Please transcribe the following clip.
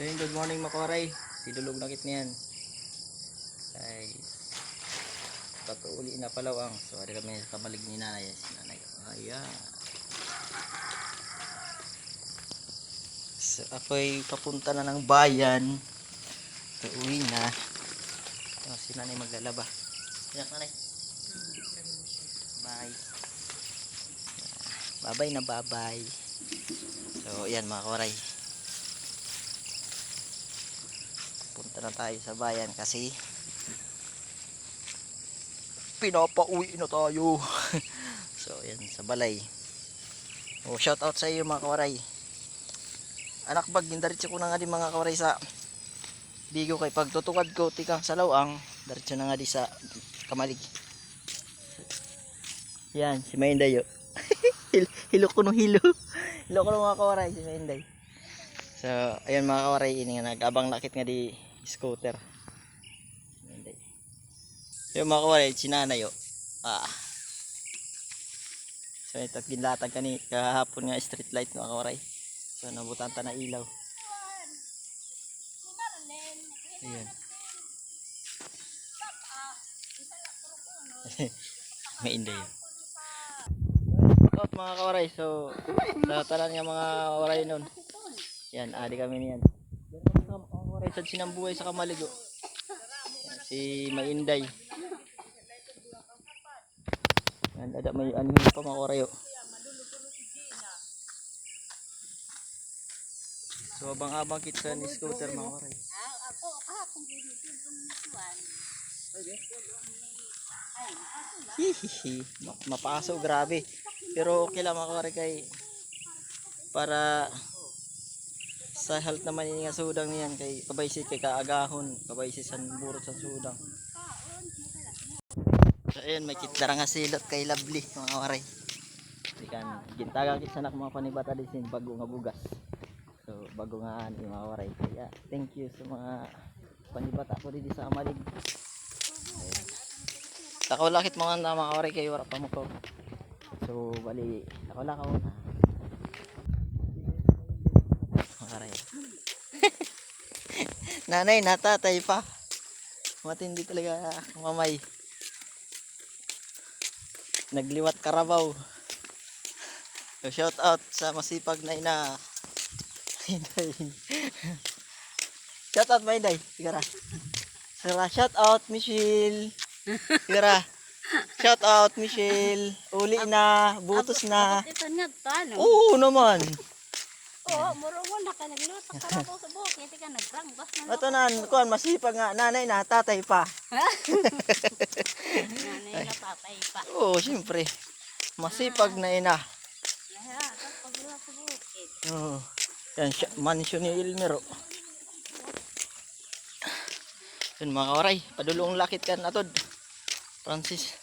So yun, good morning makoray. Tidulog na kit niyan. Ay, patuuli na palawang. So, ada kami sa kamalig ni nanay. Si nanay. Ayan. So, ako'y papunta na ng bayan. So, uwi na. So, si nanay maglalaba. Ayan, nanay. Bye. Bye-bye na bye-bye. So, ayan mga koray. Punta na tayo sa bayan kasi pinapauwi na tayo. so, ayan sa balay. Oh, shout out sa iyo mga kawaray. Anak bag, gindaritso ko na nga di mga kawaray sa Bigo kay pagtutukad ko tika sa lawang, daritso na nga di sa kamalig. Yan, si Mainday yo. Hil- hilo ko no hilo. Hilo ko no mga kawaray si Mainday. So, ayan mga kawaray, ini nga nag-abang nakit nga di scooter. Yung mga kawaray, sinana yo. Ah. So, ito ginlatag kani kahapon nga street light mga kawaray. So, nabutan ta na ilaw. Ayan. Mainday yun. Out mga kawaray. So, sa talan nga mga kawaray nun. Yan, adi kami niyan. Yan mga kawaray sa sinambuhay sa kamaligo. Si Mainday. Yan, ada may ano pa mga kawaray. oh. So, abang-abang kita ni scooter mga kawaray. Ako, kahapon binigyan ko ng tuwan. Hihihi. Ma- Mapaso, grabe. Pero okay lang mga kay para sa health naman yung nga sudang niyan kay kabaysi kay kaagahon kabaysi san burot sa sudang. So ayun may kitlara nga silot kay lovely mga kawaray ikan gintaga kit sanak mga panibata din bago nga bugas. So bago nga ani mga kawaray kaya thank you sa mga panibata ko dito sa amalig. Ayun. Takalakit mga na mga kawaray kayo wala pa mo ko. So bali takalakaw na Nanay, natatay pa. Matindi talaga mamay. Nagliwat karabaw. So, shout out sa masipag na ina. Inday. shout out Mainday. Sigara. Sigara, shout out Michelle. Sigara. Shout out Michelle. Uli na, butos na. Oo naman. Oo, muro wala ka nagluto ka na sa buhok. Hindi ka nagranggas na Ito na, kuan masipag nga nanay na tatay pa. Nanay na patay pa. Oo, siyempre. Masipag na ina. Naya, tapos pagluto sa bukid. Oo. Yan, siya, mansion ni Ilmero. Yun mga kawaray, padulong lakit kan atod. Francis.